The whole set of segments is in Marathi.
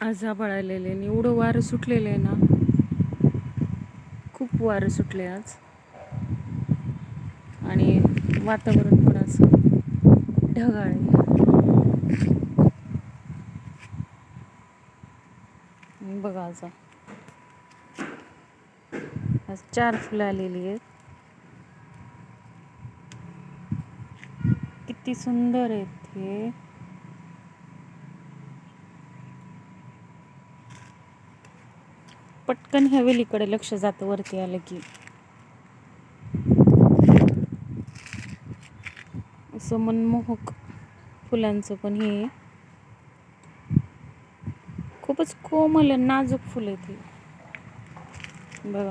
आज आलेले आणि एवढं वारं सुटलेलं आहे ना. खूप वारं सुटले आज. आणि वातावरण पण असं ढगाळ आहे. बघा आज. आज चार फुलं आलेली आहेत. किती सुंदर आहेत हे. पटकन ह्या लक्ष जातं वरती आलं की. असं मनमोहक फुलांचं पण हे खूपच कोमल नाजूक फुल आहे ते बघा.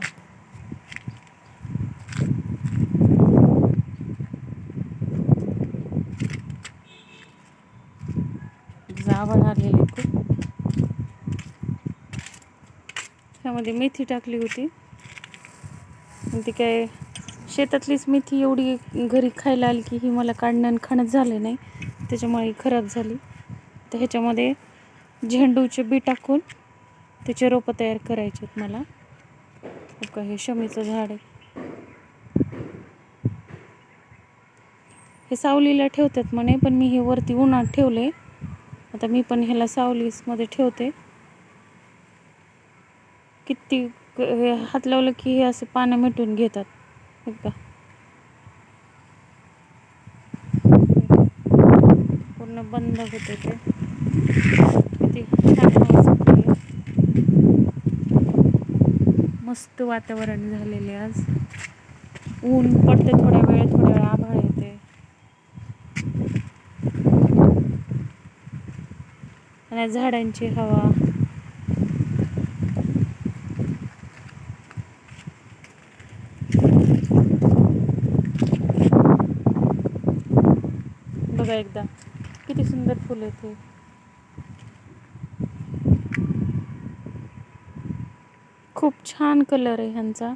जावळ आलेली खूप. ह्यामध्ये मेथी टाकली होती. आणि ती काय शेतातलीच मेथी एवढी घरी खायला आली की ही मला काढणं आणि खाणंच झालं नाही. त्याच्यामुळे खराब झाली. तर ह्याच्यामध्ये झेंडूचे बी टाकून त्याचे रोपं तयार करायचे आहेत मला. हो का हे शमीचं झाड आहे. हे सावलीला ठेवतात म्हणे पण मी हे वरती उन्हात ठेवले. आता मी पण ह्याला सावलीमध्ये ठेवते. किती हे हात लावलं की हे असं पानं मिटून घेतात. का पूर्ण बंद होते ते. किती छान मस्त वातावरण झालेले आज. ऊन पडते थोड्या वेळ थोड्या वेळ आभाळ येते. आणि झाडांची हवा. बघा एकदा. किती सुंदर फुल आहे ते खूप छान कलर आहे ह्यांचा.